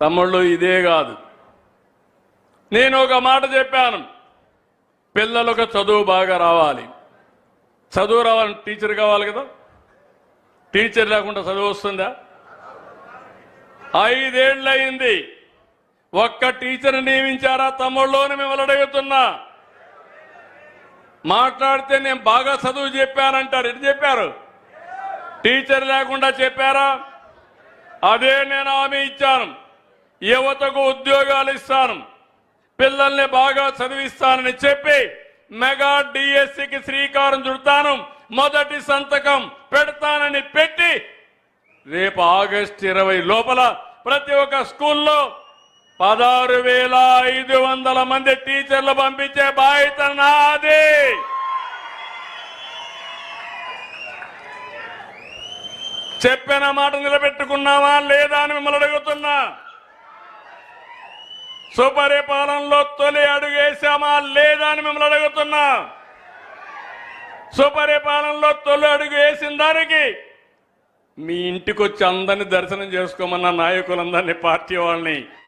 తమ్ముళ్ళు ఇదే కాదు. నేను ఒక మాట చెప్పాను. పిల్లలకు చదువు బాగా రావాలి. చదువు రావాలని టీచర్ కావాలి కదా? టీచర్ లేకుండా చదువు వస్తుందా? ఐదేళ్ళు అయింది ఒక్క టీచర్ నియమించారా తమ్ముళ్ళు అని మిమ్మల్ని అడుగుతున్నా. మాట్లాడితే నేను బాగా చదువు చెప్పానంటారు. ఎటు చెప్పారు? టీచర్ లేకుండా చెప్పారా? అదే నేను హామీ ఇచ్చాను. యువతకు ఉద్యోగాలు ఇస్తాను. పిల్లల్ని బాగా చదివిస్తానని చెప్పి మెగా డిఎస్సికి శ్రీకారం చుడతాను. మొదటి సంతకం పెడతానని పెట్టి రేపు ఆగస్ట్ ఇరవై లోపల ప్రతి ఒక్క స్కూల్లో పదహారు వేల ఐదు వందల మంది టీచర్లు పంపించే బాధ్యత నాది. చెప్పిన మాట నిలబెట్టుకున్నావా లేదా అని మిమ్మల్ని అడుగుతున్నా. సుపరిపాలనలో తొలి అడుగేశామా లేదా అని మిమ్మల్ని అడుగుతున్నా. సుపరిపాలనలో తొలి అడుగు వేసిన దానికి మీ ఇంటికి వచ్చి అందరిని దర్శనం చేసుకోమన్న నాయకులందరినీ పార్టీ వాళ్ళని